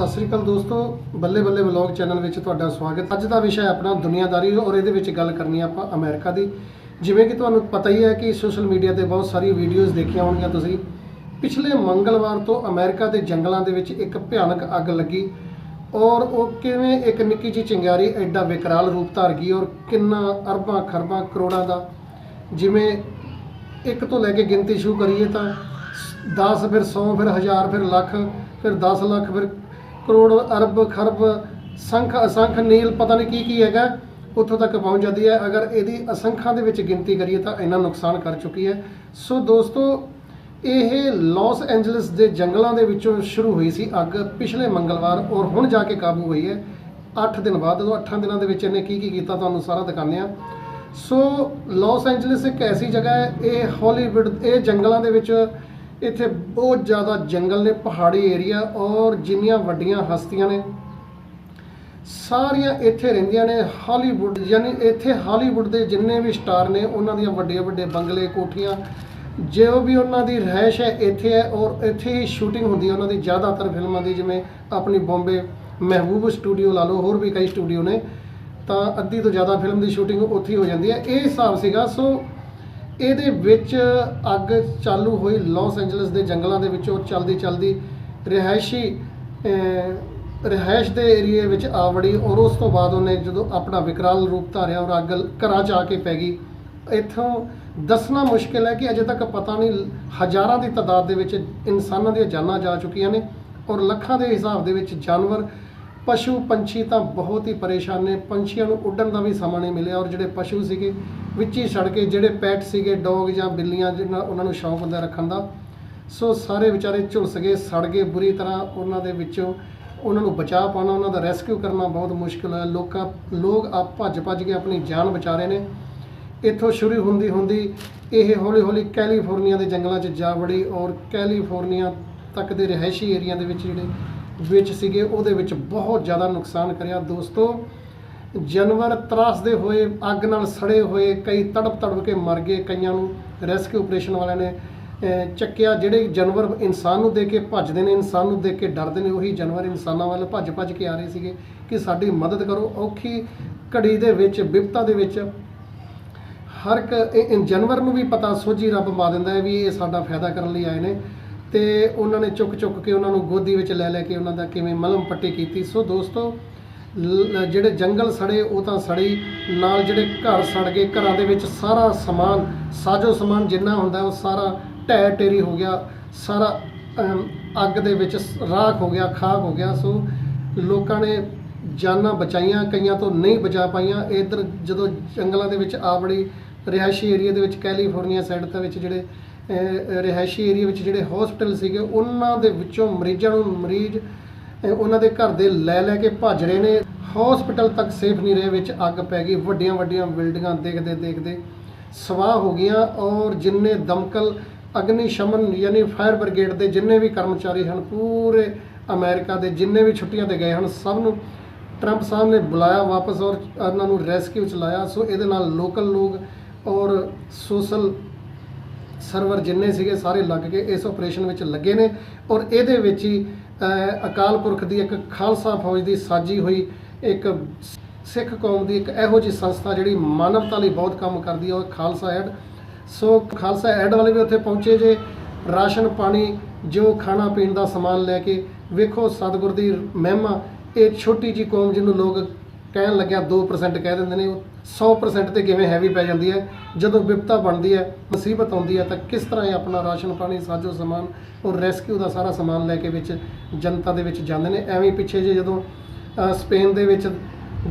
ਸਤਿ ਸ੍ਰੀ ਅਕਾਲ ਦੋਸਤੋ, ਬੱਲੇ ਬੱਲੇ ਵਲੌਗ ਚੈਨਲ ਵਿੱਚ ਤੁਹਾਡਾ ਸਵਾਗਤ ਅੱਜ ਦਾ ਵਿਸ਼ਾ ਹੈ ਆਪਣਾ ਦੁਨੀਆਦਾਰੀ ਔਰ ਇਹਦੇ ਵਿੱਚ ਗੱਲ ਕਰਨੀ ਆਪਾਂ ਅਮਰੀਕਾ ਦੀ। ਜਿਵੇਂ ਕਿ ਤੁਹਾਨੂੰ ਪਤਾ ਹੀ ਹੈ ਕਿ ਸੋਸ਼ਲ ਮੀਡੀਆ ਤੇ ਬਹੁਤ ਸਾਰੀ ਵੀਡੀਓਜ਼ ਦੇਖੀਆਂ ਹੋਣਗੀਆਂ ਤੁਸੀਂ। ਪਿਛਲੇ ਮੰਗਲਵਾਰ ਤੋਂ ਅਮਰੀਕਾ ਦੇ ਜੰਗਲਾਂ ਦੇ ਵਿੱਚ ਇੱਕ ਭਿਆਨਕ ਅੱਗ ਲੱਗੀ ਔਰ ਉਹ ਕਿਵੇਂ ਇੱਕ ਨਿੱਕੀ ਜਿਹੀ ਚਿੰਗਾਰੀ ਐਡਾ ਵਿਕਰਾਲ ਰੂਪ ਧਾਰ ਗਈ ਔਰ ਕਿੰਨਾ ਅਰਬਾਂ ਖਰਬਾਂ ਕਰੋੜਾਂ ਦਾ। ਜਿਵੇਂ ਇੱਕ ਤੋਂ ਲੈ ਕੇ ਗਿਣਤੀ ਸ਼ੁਰੂ ਕਰੀਏ ਤਾਂ 10 ਫਿਰ 100 ਫਿਰ 1000 ਫਿਰ ਲੱਖ, ਫਿਰ 10 ਲੱਖ, ਫਿਰ ਕਰੋੜ ਅਰਬ ਖਰਬ ਸੰਖ ਅਸੰਖ ਨੀਲ ਪਤਾ ਨਹੀਂ ਕੀ ਕੀ ਹੈਗਾ, ਉੱਥੋਂ ਤੱਕ ਪਹੁੰਚ ਜਾਂਦੀ ਹੈ। ਅਗਰ ਇਹਦੀ ਅਸੰਖਾਂ ਦੇ ਵਿੱਚ ਗਿਣਤੀ ਕਰੀਏ ਤਾਂ ਇੰਨਾ ਨੁਕਸਾਨ ਕਰ ਚੁੱਕੀ ਹੈ। ਸੋ ਦੋਸਤੋ, ਇਹ ਲਾਸ ਐਂਜਲਸ ਦੇ ਜੰਗਲਾਂ ਦੇ ਵਿੱਚੋਂ ਸ਼ੁਰੂ ਹੋਈ ਸੀ ਅੱਗ ਪਿਛਲੇ ਮੰਗਲਵਾਰ ਔਰ ਹੁਣ ਜਾ ਕੇ ਕਾਬੂ ਹੋਈ ਹੈ। 8 ਦਿਨ ਬਾਅਦ ਉਹ 8 ਦਿਨਾਂ ਦੇ ਵਿੱਚ ਇਹਨੇ ਕੀ ਕੀ ਕੀਤਾ ਤੁਹਾਨੂੰ ਸਾਰਾ ਦਿਖਾਉਂਦੇ ਆ ਸੋ ਲਾਸ ਐਂਜਲਸ ਇੱਕ ਐਸੀ ਜਗ੍ਹਾ ਹੈ, ਇਹ ਹਾਲੀਵੁੱਡ ਇਹ ਜੰਗਲਾਂ ਦੇ ਵਿੱਚ ਇੱਥੇ ਬਹੁਤ ਜ਼ਿਆਦਾ ਜੰਗਲ ਨੇ, ਪਹਾੜੀ ਏਰੀਆ ਔਰ ਜਿੰਨੀਆਂ ਵੱਡੀਆਂ ਹਸਤੀਆਂ ਨੇ। ਸਾਰੀਆਂ ਇੱਥੇ ਰਹਿੰਦੀਆਂ ਨੇ, ਹਾਲੀਵੁੱਡ ਯਾਨੀ ਇੱਥੇ ਹਾਲੀਵੁੱਡ ਦੇ ਜਿੰਨੇ ਵੀ ਸਟਾਰ ਨੇ, ਉਹਨਾਂ ਦੀਆਂ ਵੱਡੇ ਵੱਡੇ ਬੰਗਲੇ ਕੋਠੀਆਂ, ਜੋ ਵੀ ਉਹਨਾਂ ਦੀ ਰਹਿائش ਹੈ, ਇੱਥੇ ਹੈ ਔਰ ਇੱਥੇ ਹੀ ਸ਼ੂਟਿੰਗ ਹੁੰਦੀ ਹੈ ਉਹਨਾਂ ਦੀ, ਜ਼ਿਆਦਾਤਰ ਫਿਲਮਾਂ ਦੀ, ਜਿਵੇਂ ਆਪਣੀ ਬੰਬੇ ਮਹਿਬੂਬ ਸਟੂਡੀਓ ਲਾ ਲਓ, ਹੋਰ ਵੀ ਕਈ ਸਟੂਡੀਓ ਨੇ, ਤਾਂ ਅੱਧੀ ਤੋਂ ਜ਼ਿਆਦਾ ਫਿਲਮ ਦੀ ਸ਼ੂਟਿੰਗ ਉੱਥੇ ਹੀ ਹੋ ਜਾਂਦੀ ਹੈ। ਇਹ ਹਿਸਾਬ ਸੀਗਾ, ਸੋ ਇਹਦੇ ਵਿੱਚ ਅੱਗ ਚਾਲੂ ਹੋਈ ਲਾਸ ਐਂਜਲਸ ਦੇ ਜੰਗਲਾਂ ਦੇ ਵਿੱਚੋਂ ਚਲਦੀ ਚਲਦੀ ਰਿਹਾਇਸ਼ੀ ਰਿਹਾਇਸ਼ ਦੇ ਏਰੀਏ ਵਿੱਚ ਆ ਵੜੀ ਔਰ ਉਸ ਤੋਂ ਬਾਅਦ ਉਹਨੇ ਜਦੋਂ ਆਪਣਾ ਵਿਕਰਾਲ ਰੂਪ ਧਾਰਿਆ ਔਰ ਅੱਗ ਘਰਾਂ 'ਚ ਆ ਕੇ ਪੈ ਗਈ, ਇੱਥੋਂ ਦੱਸਣਾ ਮੁਸ਼ਕਿਲ ਹੈ ਕਿ ਅਜੇ ਤੱਕ ਪਤਾ ਨਹੀਂ ਹਜ਼ਾਰਾਂ ਦੀ ਤਾਦਾਦ ਦੇ ਵਿੱਚ ਇਨਸਾਨਾਂ ਦੀਆਂ ਜਾਨਾਂ ਜਾ ਚੁੱਕੀਆਂ ਨੇ ਔਰ ਲੱਖਾਂ ਦੇ ਹਿਸਾਬ ਦੇ ਵਿੱਚ ਜਾਨਵਰ ਪਸ਼ੂ ਪੰਛੀ ਤਾਂ ਬਹੁਤ ਹੀ ਪਰੇਸ਼ਾਨ ਨੇ। ਪੰਛੀਆਂ ਨੂੰ ਉੱਡਣ ਦਾ ਵੀ ਸਮਾਂ ਨਹੀਂ ਮਿਲਿਆ ਔਰ ਜਿਹੜੇ ਪਸ਼ੂ ਸੀਗੇ, ਵਿੱਚ ਹੀ ਸੜ ਕੇ ਜਿਹੜੇ ਪੈਟ ਸੀਗੇ, ਡੌਗ ਜਾਂ ਬਿੱਲੀਆਂ ਜਿਹਨਾਂ ਉਹਨਾਂ ਨੂੰ ਸ਼ੌਂਕ ਹੁੰਦਾ ਰੱਖਣ ਦਾ, ਸੋ ਸਾਰੇ ਵਿਚਾਰੇ ਝੁਲਸ ਗਏ, ਸੜ ਗਏ ਬੁਰੀ ਤਰ੍ਹਾਂ ਉਹਨਾਂ ਦੇ ਵਿੱਚੋਂ। ਉਹਨਾਂ ਨੂੰ ਬਚਾ ਪਾਉਣਾ, ਉਹਨਾਂ ਦਾ ਰੈਸਕਿਊ ਕਰਨਾ ਬਹੁਤ ਮੁਸ਼ਕਿਲ ਹੈ। ਲੋਕਾਂ, ਲੋਕ ਆਪ ਭੱਜ ਭੱਜ ਕੇ ਆਪਣੀ ਜਾਨ ਬਚਾ ਰਹੇ ਨੇ। ਇੱਥੋਂ ਸ਼ੁਰੂ ਹੁੰਦੀ ਹੁੰਦੀ ਇਹ ਹੌਲੀ ਹੌਲੀ ਕੈਲੀਫੋਰਨੀਆ ਦੇ ਜੰਗਲਾਂ 'ਚ ਜਾ ਵੜੀ ਔਰ ਕੈਲੀਫੋਰਨੀਆ ਤੱਕ ਦੇ ਰਿਹਾਇਸ਼ੀ ਏਰੀਆ ਦੇ ਵਿੱਚ ਜਿਹੜੇ ਵਿੱਚ ਸੀਗੇ, ਉਹਦੇ ਵਿੱਚ ਬਹੁਤ ਜ਼ਿਆਦਾ ਨੁਕਸਾਨ ਕਰਿਆ। ਦੋਸਤੋ, ਜਾਨਵਰ ਤਰਾਸਦੇ ਹੋਏ, ਅੱਗ ਨਾਲ ਸੜੇ ਹੋਏ, ਕਈ ਤੜਪ ਤੜਪ ਕੇ ਮਰ ਗਏ ਕਈਆਂ ਨੂੰ। ਰੈਸਕਿਊ ਆਪਰੇਸ਼ਨ ਵਾਲਿਆਂ ਨੇ ਚੱਕਿਆ, ਜਿਹੜੇ ਜਾਨਵਰ ਇਨਸਾਨ ਨੂੰ ਦੇ ਕੇ ਭੱਜਦੇ ਨੇ, ਇਨਸਾਨ ਨੂੰ ਦੇਖ ਕੇ ਡਰਦੇ ਨੇ, ਉਹੀ ਜਾਨਵਰ ਇਨਸਾਨਾਂ ਵੱਲ ਭੱਜ ਭੱਜ ਕੇ ਆ ਰਹੇ ਸੀਗੇ ਕਿ ਸਾਡੀ ਮਦਦ ਕਰੋ। ਔਖੀ ਘੜੀ ਦੇ ਵਿੱਚ ਵਿਪਤਾ ਦੇ ਵਿੱਚ, ਹਰ ਇੱਕ, ਇਹ- ਜਾਨਵਰ ਨੂੰ ਵੀ ਪਤਾ, ਸੋਝੀ ਰੱਬ ਪਾ ਦਿੰਦਾ ਹੈ ਵੀ ਇਹ ਸਾਡਾ ਫਾਇਦਾ ਕਰਨ ਲਈ ਆਏ ਨੇ। ਤੇ ਉਹਨਾਂ ਨੇ ਚੁੱਕ ਚੁੱਕ ਕੇ ਉਹਨਾਂ ਨੂੰ ਗੋਦੀ ਵਿੱਚ ਲੈ ਲੈ ਕੇ ਉਹਨਾਂ ਦਾ ਕਿਵੇਂ ਮਲਮ ਪੱਟੀ ਕੀਤੀ। ਸੋ ਦੋਸਤੋ, ਲ- ਜਿਹੜੇ ਜੰਗਲ ਸੜੇ, ਉਹ ਤਾਂ ਸੜੀ ਨਾਲ ਜਿਹੜੇ ਘਰ ਸੜ ਗਏ, ਘਰਾਂ ਦੇ ਵਿੱਚ ਸਾਰਾ ਸਮਾਨ, ਸਾਜੋ ਸਮਾਨ ਜਿੰਨਾ ਹੁੰਦਾ, ਉਹ ਸਾਰਾ ਢਹਿ ਢੇਰੀ ਹੋ ਗਿਆ। ਸਾਰਾ ਅੱਗ ਦੇ ਵਿੱਚ ਰਾਖ ਹੋ ਗਿਆ, ਖਾਕ ਹੋ ਗਿਆ। ਸੋ ਲੋਕਾਂ ਨੇ ਜਾਨਾਂ ਬਚਾਈਆਂ, ਕਈਆਂ ਤੋਂ ਨਹੀਂ ਬਚਾ ਪਾਈਆਂ। ਇਧਰ ਜਦੋਂ ਜੰਗਲਾਂ ਦੇ ਵਿੱਚ ਆ ਬੜੀ ਰਿਹਾਇਸ਼ੀ ਏਰੀਆ ਦੇ ਵਿੱਚ ਕੈਲੀਫੋਰਨੀਆ ਸਾਈਡ ਦੇ ਵਿੱਚ ਜਿਹੜੇ ਰਿਹਾਇਸ਼ੀ ਏਰੀਆ ਵਿੱਚ ਜਿਹੜੇ ਹਸਪੀਟਲ ਸੀਗੇ, ਉਹਨਾਂ ਦੇ ਵਿੱਚੋਂ ਮਰੀਜ਼ਾਂ ਨੂੰ ਮਰੀਜ਼ ਉਹਨਾਂ ਦੇ ਘਰ ਦੇ ਲੈ ਲੈ ਕੇ ਭੱਜ ਰਹੇ ਨੇ। ਹਸਪੀਟਲ ਤੱਕ ਸੇਫ ਨਹੀਂ ਰਹੇ, ਵਿੱਚ ਅੱਗ ਪੈ ਗਈ ਵੱਡੀਆਂ ਵੱਡੀਆਂ ਬਿਲਡਿੰਗਾਂ ਦੇਖਦੇ ਦੇਖਦੇ ਸਵਾਹ ਹੋ ਗਈਆਂ ਔਰ ਜਿੰਨੇ ਦਮਕਲ, ਅਗਨੀ ਸ਼ਮਨ ਯਾਨੀ ਫਾਇਰ ਬ੍ਰਿਗੇਡ ਦੇ ਜਿੰਨੇ ਵੀ ਕਰਮਚਾਰੀ ਹਨ, ਪੂਰੇ ਅਮਰੀਕਾ ਦੇ ਜਿੰਨੇ ਵੀ ਛੁੱਟੀਆਂ ਤੇ ਗਏ ਹਨ, ਸਭ ਨੂੰ ਟਰੰਪ ਸਾਹਿਬ ਨੇ ਬੁਲਾਇਆ ਵਾਪਸ ਔਰ ਉਹਨਾਂ ਨੂੰ ਰੈਸਕਿਊ ਚਲਾਇਆ ਸੋ ਇਹਦੇ ਨਾਲ ਲੋਕਲ ਲੋਕ ਔਰ ਸੋਸ਼ਲ ਸਰਵਰ ਜਿੰਨੇ ਸੀਗੇ ਸਾਰੇ ਲੱਗ ਕੇ ਇਸ ਆਪਰੇਸ਼ਨ ਵਿੱਚ ਲੱਗੇ ਨੇ ਔਰ ਇਹਦੇ ਵਿੱਚ ਹੀ ਅਕਾਲ ਪੁਰਖ ਦੀ ਇੱਕ ਖਾਲਸਾ ਫੌਜ ਦੀ ਸਾਜੀ ਹੋਈ, ਇੱਕ ਸਿੱਖ ਕੌਮ ਦੀ ਇੱਕ ਇਹੋ ਜਿਹੀ ਸੰਸਥਾ ਜਿਹੜੀ ਮਾਨਵਤਾ ਲਈ ਬਹੁਤ ਕੰਮ ਕਰਦੀ ਹੈ ਉਹ Khalsa aid. So Khalsa aid ਵਾਲੇ ਵੀ ਉੱਥੇ ਪਹੁੰਚੇ ਜੇ, ਰਾਸ਼ਨ ਪਾਣੀ, ਜੋ ਖਾਣਾ ਪੀਣ ਦਾ ਸਮਾਨ ਲੈ ਕੇ, ਵੇਖੋ ਸਤਿਗੁਰ ਦੀ ਮਹਿਮਾ, ਇਹ ਛੋਟੀ ਜੀ ਕੌਮ ਜਿਹਨੂੰ ਲੋਕ ਕਹਿਣ ਲੱਗਿਆ 2% ਕਹਿ ਦਿੰਦੇ ਨੇ, ਉਹ 100% ਤੇ ਕਿਵੇਂ ਹੈਵੀ ਪੈ ਜਾਂਦੀ ਹੈ, ਜਦੋਂ ਵਿਪਤਾ ਬਣਦੀ ਹੈ, ਮੁਸੀਬਤ ਆਉਂਦੀ ਹੈ, ਤਾਂ ਕਿਸ ਤਰ੍ਹਾਂ ਇਹ ਆਪਣਾ ਰਾਸ਼ਨ ਪਾਣੀ, ਸਾਜੋ ਸਮਾਨ ਔਰ ਰੈਸਕਿਊ ਦਾ ਸਾਰਾ ਸਮਾਨ ਲੈ ਕੇ ਵਿੱਚ ਜਨਤਾ ਦੇ ਵਿੱਚ ਜਾਂਦੇ ਨੇ। ਐਵੇਂ ਪਿੱਛੇ ਜੇ ਜਦੋਂ ਸਪੇਨ ਦੇ ਵਿੱਚ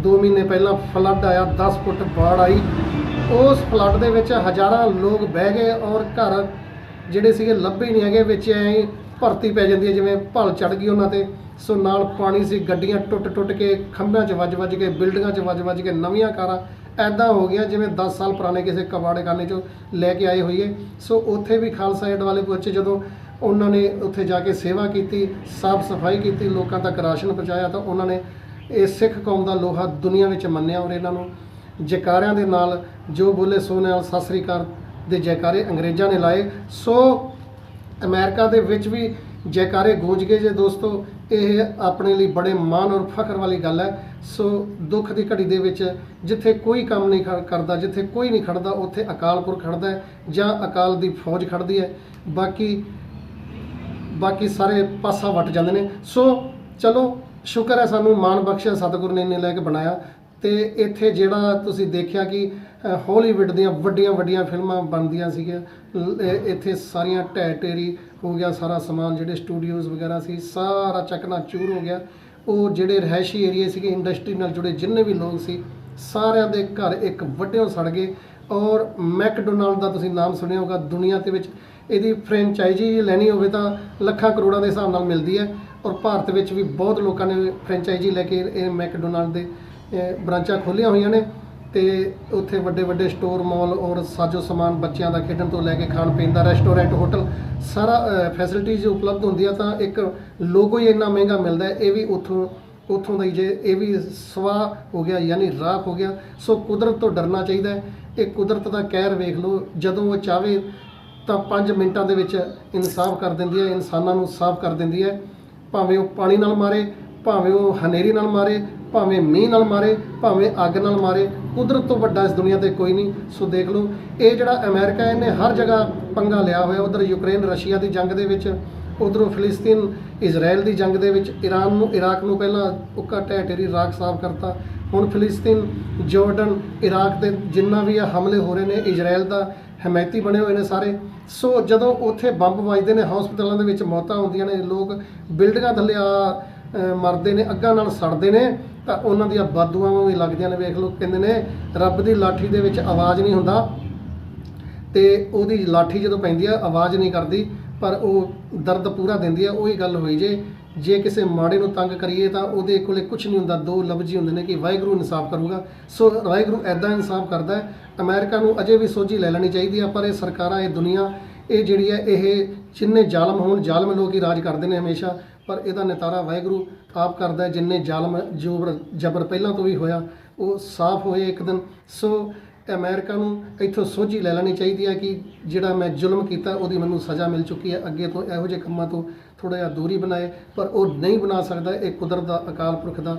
2 ਮਹੀਨੇ ਪਹਿਲਾਂ ਫਲੱਡ ਆਇਆ 10 ਫੁੱਟ ਬਾੜ ਆਈ, ਉਸ ਫਲੱਡ ਦੇ ਵਿੱਚ ਹਜ਼ਾਰਾਂ ਲੋਕ ਬਹਿ ਗਏ ਔਰ ਘਰ ਜਿਹੜੇ ਸੀਗੇ ਲੱਭੇ ਨਹੀਂ ਹੈਗੇ, ਵਿੱਚ ਐਂ ਭਰਤੀ ਪੈ ਜਾਂਦੀ ਹੈ, ਜਿਵੇਂ ਭਲ ਚੜ ਗਈ ਉਹਨਾਂ ਤੇ। ਸੋ ਨਾਲ ਪਾਣੀ ਸੀ, ਗੱਡੀਆਂ ਟੁੱਟ ਟੁੱਟ ਕੇ, ਖੰਭਿਆਂ 'ਚ ਵੱਜ ਵੱਜ ਕੇ, ਬਿਲਡਿੰਗਾਂ 'ਚ ਵੱਜ ਵੱਜ ਕੇ, ਨਵੀਆਂ ਕਾਰਾਂ। ਐਦਾਂ ਹੋ ਗਿਆ ਜਿਵੇਂ 10 ਸਾਲ ਪੁਰਾਣੇ ਕਿਸੇ ਕਬਾੜੇ ਖਾਨੇ 'ਚੋਂ ਲੈ ਕੇ ਆਏ ਹੋਈਏ। ਸੋ ਉੱਥੇ ਵੀ ਖਾਲਸਾ ਏਡ ਵਾਲੇ ਪਹੁੰਚੇ ਜਦੋਂ ਉਹਨਾਂ ਨੇ ਉੱਥੇ ਜਾ ਕੇ ਸੇਵਾ ਕੀਤੀ, ਸਾਫ਼ ਸਫ਼ਾਈ ਕੀਤੀ, ਲੋਕਾਂ ਤੱਕ ਰਾਸ਼ਨ ਪਹੁੰਚਾਇਆ, ਤਾਂ ਉਹਨਾਂ ਨੇ ਇਹ ਸਿੱਖ ਕੌਮ ਦਾ ਲੋਹਾ ਦੁਨੀਆ ਵਿੱਚ ਮੰਨਿਆ ਔਰ ਇਹਨਾਂ ਨੂੰ ਜੈਕਾਰਿਆਂ ਦੇ ਨਾਲ ਜੋ ਬੋਲੇ ਸੋ ਨਾਲ ਸਤਿ ਸ੍ਰੀ ਅਕਾਲ ਦੇ ਜੈਕਾਰੇ ਅੰਗਰੇਜ਼ਾਂ ਨੇ ਲਾਏ। ਸੋ ਅਮਰੀਕਾ ਦੇ ਵਿੱਚ ਵੀ ਜੈਕਾਰੇ ਗੂੰਜ ਗਏ ਜੇ ਦੋਸਤੋ, ਇਹ ਆਪਣੇ ਲਈ ਬੜੇ ਮਾਣ ਔਰ ਫਖਰ ਵਾਲੀ ਗੱਲ ਹੈ। ਸੋ ਦੁੱਖ ਦੀ ਘੜੀ ਦੇ ਵਿੱਚ ਜਿੱਥੇ ਕੋਈ ਕੰਮ ਨਹੀਂ ਖ- ਕਰਦਾ, ਜਿੱਥੇ ਕੋਈ ਨਹੀਂ ਖੜਦਾ, ਉੱਥੇ ਅਕਾਲ ਪੁਰਖ ਖੜਦਾ ਜਾਂ ਅਕਾਲ ਦੀ ਫੌਜ ਖੜਦੀ ਹੈ। ਬਾਕੀ ਬਾਕੀ ਸਾਰੇ ਪਾਸਾ ਵਟ ਜਾਂਦੇ ਨੇ। ਸੋ ਚਲੋ, ਸ਼ੁਕਰ ਹੈ ਸਾਨੂੰ ਮਾਣ ਬਖਸ਼ਿਆ, ਸਤਿਗੁਰ ਨੇ ਇੰਨੇ ਲੈ ਕੇ ਬਣਾਇਆ। ਤੇ ਇੱਥੇ ਜਿਹੜਾ ਤੁਸੀਂ ਦੇਖਿਆ ਕਿ ਹਾਲੀਵੁੱਡ ਦੀਆਂ ਵੱਡੀਆਂ ਵੱਡੀਆਂ ਫਿਲਮਾਂ ਬਣਦੀਆਂ ਸੀਗੀਆਂ। ਇੱਥੇ ਸਾਰੀਆਂ ਢਹਿ ਢੇਰੀ ਹੋ ਗਿਆ, ਸਾਰਾ ਸਮਾਨ ਜਿਹੜੇ ਸਟੂਡੀਓਜ਼ ਵਗੈਰਾ ਸੀ, ਸਾਰਾ ਚੱਕਣਾ ਚੂਰ ਹੋ ਗਿਆ। ਉਹ ਜਿਹੜੇ ਰਹਿਸ਼ੀ ਏਰੀਏ ਸੀਗੇ ਇੰਡਸਟਰੀ ਨਾਲ ਜੁੜੇ ਜਿੰਨੇ ਵੀ ਲੋਕ ਸੀ, ਸਾਰਿਆਂ ਦੇ ਘਰ ਇੱਕ ਵੱਡਿਓ ਸੜ ਗਏ। ਔਰ ਮੈਕਡੋਨਲਡ ਦਾ ਤੁਸੀਂ ਨਾਮ ਸੁਣਿਆ ਹੋਗਾ ਦੁਨੀਆ ਦੇ ਵਿੱਚ ਇਹਦੀ ਫਰੈਂਚਾਈਜ਼ੀ ਲੈਣੀ ਹੋਵੇ ਤਾਂ ਲੱਖਾਂ ਕਰੋੜਾਂ ਦੇ ਹਿਸਾਬ ਨਾਲ ਮਿਲਦੀ ਹੈ। ਔਰ ਭਾਰਤ ਵਿੱਚ ਵੀ ਬਹੁਤ ਲੋਕਾਂ ਨੇ ਫਰੈਂਚਾਈਜ਼ੀ ਲੈ ਕੇ ਇਹ ਮੈਕਡੋਨਲਡ ਦੇ ਬ੍ਰਾਂਚਾਂ ਖੋਲ੍ਹੀਆਂ ਹੋਈਆਂ ਨੇ ਤੇ ਉੱਥੇ ਵੱਡੇ ਵੱਡੇ ਸਟੋਰ ਮਾਲ ਔਰ ਸਾਜੋ ਸਮਾਨ ਬੱਚਿਆਂ ਦਾ ਖੇਡਣ ਤੋਂ ਲੈ ਕੇ ਖਾਣ ਪੀਣ ਦਾ ਰੈਸਟੋਰੈਂਟ, ਹੋਟਲ ਸਾਰਾ ਫੈਸਿਲਿਟੀਜ਼ ਉਪਲਬਧ ਹੁੰਦੀਆਂ ਤਾਂ ਇੱਕ ਲੋਗੋ ਹੀ ਇੰਨਾ ਮਹਿੰਗਾ ਮਿਲਦਾ ਇਹ ਵੀ ਉੱਥੋਂ ਉੱਥੋਂ ਦਾ ਹੀ ਜੇ ਇਹ ਵੀ ਸਵਾ ਹੋ ਗਿਆ ਯਾਨੀ ਰਾਖ ਹੋ ਗਿਆ। ਸੋ ਕੁਦਰਤ ਤੋਂ ਡਰਨਾ ਚਾਹੀਦਾ ਹੈ, ਇਹ ਕੁਦਰਤ ਦਾ ਕਹਿਰ ਵੇਖ ਲਓ, ਜਦੋਂ ਉਹ ਚਾਵੇ ਤਾਂ 5 ਮਿੰਟਾਂ ਦੇ ਵਿੱਚ ਇਨਸਾਫ ਕਰ ਦਿੰਦੀ ਹੈ, ਇਨਸਾਨਾਂ ਨੂੰ ਸਾਫ਼ ਕਰ ਦਿੰਦੀ ਹੈ। ਭਾਵੇਂ ਉਹ ਪਾਣੀ ਨਾਲ ਮਾਰੇ, ਭਾਵੇਂ ਉਹ ਹਨੇਰੀ ਨਾਲ ਮਾਰੇ ਭਾਵੇਂ ਮੀਂਹ ਨਾਲ ਮਾਰੇ, ਭਾਵੇਂ ਅੱਗ ਨਾਲ ਮਾਰੇ, ਕੁਦਰਤ ਤੋਂ ਵੱਡਾ ਇਸ ਦੁਨੀਆ ਤੇ ਕੋਈ ਨਹੀਂ। ਸੋ ਦੇਖ ਲਓ, ਇਹ ਜਿਹੜਾ ਅਮਰੀਕਾ ਇਹਨੇ ਹਰ ਜਗ੍ਹਾ ਪੰਗਾ ਲਿਆ ਹੋਇਆ, ਉਧਰ ਯੂਕਰੇਨ, ਰਸ਼ੀਆ ਦੀ ਜੰਗ ਦੇ ਵਿੱਚ, ਉਧਰੋਂ ਫਿਲਿਸਤੀਨ ਇਜ਼ਰਾਈਲ ਦੀ ਜੰਗ ਦੇ ਵਿੱਚ ਈਰਾਨ ਨੂੰ, ਇਰਾਕ ਨੂੰ ਪਹਿਲਾਂ ਉੱਕਾ ਢਹਿ ਢੇਰੀ ਰਾਖ ਸਾਫ਼ ਕਰਤਾ। ਹੁਣ ਫਿਲਿਸਤੀਨ, ਜਾਰਡਨ, ਇਰਾਕ ਦੇ ਜਿੰਨਾ ਵੀ ਆ ਹਮਲੇ ਹੋ ਰਹੇ ਨੇ ਇਜ਼ਰਾਈਲ ਦਾ ਹਮਾਇਤੀ ਬਣੇ ਹੋਏ ਨੇ ਸਾਰੇ। ਸੋ ਜਦੋਂ ਉੱਥੇ ਬੰਬ ਵੱਜਦੇ ਨੇ, ਹਸਪਤਾਲਾਂ ਦੇ ਵਿੱਚ ਮੌਤਾਂ ਹੁੰਦੀਆਂ ਨੇ, ਲੋਕ ਬਿਲਡਿੰਗਾਂ ਥੱਲੇ ਆ ਮਰਦੇ ਨੇ, ਅੱਗਾਂ ਨਾਲ ਸੜਦੇ ਨੇ ਤਾਂ ਉਹਨਾਂ ਦੀਆਂ ਬਦਦੁਆਵਾਂ ਵੀ ਲੱਗਦੀਆਂ ਨੇ, ਵੇਖ ਲਓ, ਕਹਿੰਦੇ ਨੇ ਰੱਬ ਦੀ ਲਾਠੀ ਦੇ ਵਿੱਚ ਆਵਾਜ਼ ਨਹੀਂ ਹੁੰਦਾ ਤੇ ਉਹਦੀ ਲਾਠੀ ਜਦੋਂ ਪੈਂਦੀ ਆ, ਆਵਾਜ਼ ਨਹੀਂ ਕਰਦੀ, ਪਰ ਉਹ ਦਰਦ ਪੂਰਾ ਦਿੰਦੀ ਆ, ਉਹੀ ਗੱਲ ਹੋਈ ਜੇ ਜੇ ਕਿਸੇ ਮਾੜੇ ਨੂੰ ਤੰਗ ਕਰੀਏ ਤਾਂ ਉਹਦੇ ਕੋਲੇ ਕੁਝ ਨਹੀਂ ਹੁੰਦਾ, ਦੋ ਲਫ਼ਜ਼ ਹੀ ਹੁੰਦੇ ਨੇ ਕਿ ਵਾਹਿਗੁਰੂ ਇਨਸਾਫ ਕਰੂਗਾ। ਸੋ ਵਾਹਿਗੁਰੂ ਐਦਾਂ ਇਨਸਾਫ ਕਰਦਾ ਹੈ, ਅਮਰੀਕਾ ਨੂੰ ਅਜੇ ਵੀ ਸੋਝੀ ਲੈ ਲੈਣੀ ਚਾਹੀਦੀ ਆ, ਪਰ ਇਹ ਸਰਕਾਰਾਂ, ਇਹ ਦੁਨੀਆ, ਇਹ ਜਿਹੜੀ ਹੈ ਇਹ ਜਿੰਨੇ ਜ਼ਾਲਮ ਹੋਣ, ਜ਼ਾਲਮ ਲੋਕ ਹੀ ਰਾਜ ਕਰਦੇ ਨੇ ਹਮੇਸ਼ਾ, ਪਰ ਇਹਦਾ ਨਿਤਾਰਾ ਵਾਹਿਗੁਰੂ ਆਪ ਕਰਦਾ ਜਿੰਨੇ ਜ਼ਾਲਮ ਜੋਬਰ, ਜਬਰ ਪਹਿਲਾਂ ਤੋਂ ਵੀ ਹੋਇਆ, ਉਹ ਸਾਫ਼ ਹੋਏ ਇੱਕ ਦਿਨ। ਸੋ ਅਮਰੀਕਾ ਨੂੰ ਇੱਥੋਂ ਸੋਝੀ ਲੈ ਲੈਣੀ ਚਾਹੀਦੀ ਹੈ ਕਿ ਜਿਹੜਾ ਮੈਂ ਜ਼ੁਲਮ ਕੀਤਾ, ਉਹਦੀ ਮੈਨੂੰ ਸਜ਼ਾ ਮਿਲ ਚੁੱਕੀ ਹੈ। ਅੱਗੇ ਤੋਂ ਇਹੋ ਜਿਹੇ ਕੰਮਾਂ ਤੋਂ ਥੋੜਾ ਜਿਹਾ ਦੂਰੀ ਬਣਾਏ, ਪਰ ਉਹ ਨਹੀਂ ਬਣਾ ਸਕਦਾ। ਇਹ ਕੁਦਰਤ ਦਾ ਅਕਾਲ ਪੁਰਖ ਦਾ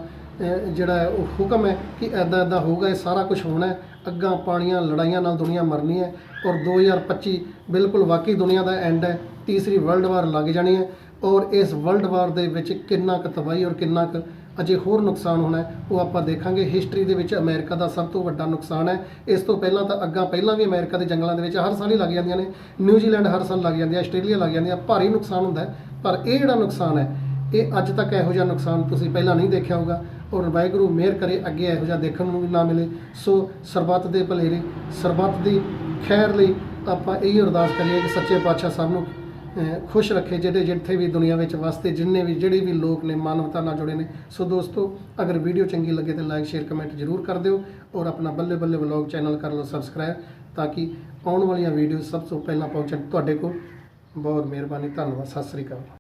ਜਿਹੜਾ ਹੈ, ਉਹ ਹੁਕਮ ਹੈ ਕਿ ਐਦਾਂ ਐਦਾਂ ਹੋਊਗਾ, ਇਹ ਸਾਰਾ ਕੁਝ ਹੋਣਾ ਹੈ। ਅੱਗਾਂ ਪਾਣੀਆਂ, ਲੜਾਈਆਂ ਨਾਲ ਦੁਨੀਆ ਮਰਨੀ ਹੈ। ਔਰ 2025 ਬਿਲਕੁਲ ਵਾਕਈ ਦੁਨੀਆ ਦਾ ਐਂਡ ਹੈ। ਤੀਸਰੀ ਵਰਲਡ ਵਾਰ ਲੱਗ ਜਾਣੀ ਹੈ। ਔਰ ਇਸ ਵਰਲਡ ਵਾਰ ਦੇ ਵਿੱਚ ਕਿੰਨਾ ਕੁ ਤਬਾਹੀ ਔਰ ਕਿੰਨਾ ਕੁ ਅਜੇ ਹੋਰ ਨੁਕਸਾਨ ਹੋਣਾ ਉਹ ਆਪਾਂ ਦੇਖਾਂਗੇ। ਹਿਸਟਰੀ ਦੇ ਵਿੱਚ ਅਮਰੀਕਾ ਦਾ ਸਭ ਤੋਂ ਵੱਡਾ ਨੁਕਸਾਨ ਹੈ। ਇਸ ਤੋਂ ਪਹਿਲਾਂ ਤਾਂ ਅੱਗਾ ਪਹਿਲਾਂ ਵੀ ਅਮਰੀਕਾ ਦੇ ਜੰਗਲਾਂ ਦੇ ਵਿੱਚ ਹਰ ਸਾਲ ਹੀ ਲੱਗ ਜਾਂਦੀਆਂ ਨੇ। ਨਿਊਜ਼ੀਲੈਂਡ ਹਰ ਸਾਲ ਲੱਗ ਜਾਂਦੀ ਹੈ ਆਸਟ੍ਰੇਲੀਆ ਲੱਗ ਜਾਂਦੀ ਹੈ ਭਾਰੀ ਨੁਕਸਾਨ ਹੁੰਦਾ ਪਰ ਇਹ ਜਿਹੜਾ ਨੁਕਸਾਨ ਹੈ, ਇਹ ਅੱਜ ਤੱਕ ਇਹੋ ਜਿਹਾ ਨੁਕਸਾਨ ਤੁਸੀਂ ਪਹਿਲਾਂ ਨਹੀਂ ਦੇਖਿਆ ਹੋਊਗਾ ਔਰ ਵਾਹਿਗੁਰੂ ਮਿਹਰ ਕਰੇ, ਅੱਗੇ ਇਹੋ ਜਿਹਾ ਦੇਖਣ ਨੂੰ ਵੀ ਨਾ ਮਿਲੇ। ਸੋ ਸਰਬੱਤ ਦੇ ਭਲੇਰੇ, ਸਰਬੱਤ ਦੀ ਖੈਰ ਲਈ ਆਪਾਂ ਇਹੀ ਅਰਦਾਸ ਕਰੀਏ ਕਿ ਸੱਚੇ ਪਾਤਸ਼ਾਹ ਸਭ ਨੂੰ ਖੁਸ਼ ਰੱਖੇ ਜਿਹੜੇ ਜਿੱਥੇ ਵੀ ਦੁਨੀਆ ਵਿੱਚ ਵਸਦੇ, ਜਿੰਨੇ ਵੀ ਜਿਹੜੇ ਵੀ ਲੋਕ ਨੇ ਮਾਨਵਤਾ ਨਾਲ ਜੁੜੇ ਨੇ। ਸੋ ਦੋਸਤੋ, ਅਗਰ ਵੀਡੀਓ ਚੰਗੀ ਲੱਗੇ ਤਾਂ ਲਾਈਕ ਸ਼ੇਅਰ ਕਮੈਂਟ ਜ਼ਰੂਰ ਕਰ ਦਿਓ ਔਰ ਆਪਣਾ ਬੱਲੇ ਬੱਲੇ ਵਲੌਗ ਚੈਨਲ ਕਰ ਲਓ ਸਬਸਕ੍ਰਾਈਬ ਤਾਂ ਕਿ ਆਉਣ ਵਾਲੀਆਂ ਵੀਡੀਓ ਸਭ ਤੋਂ ਪਹਿਲਾਂ ਪਹੁੰਚਣ ਤੁਹਾਡੇ ਕੋਲ। ਬਹੁਤ ਮਿਹਰਬਾਨੀ, ਧੰਨਵਾਦ, ਸਤਿ ਸ੍ਰੀ ਅਕਾਲ।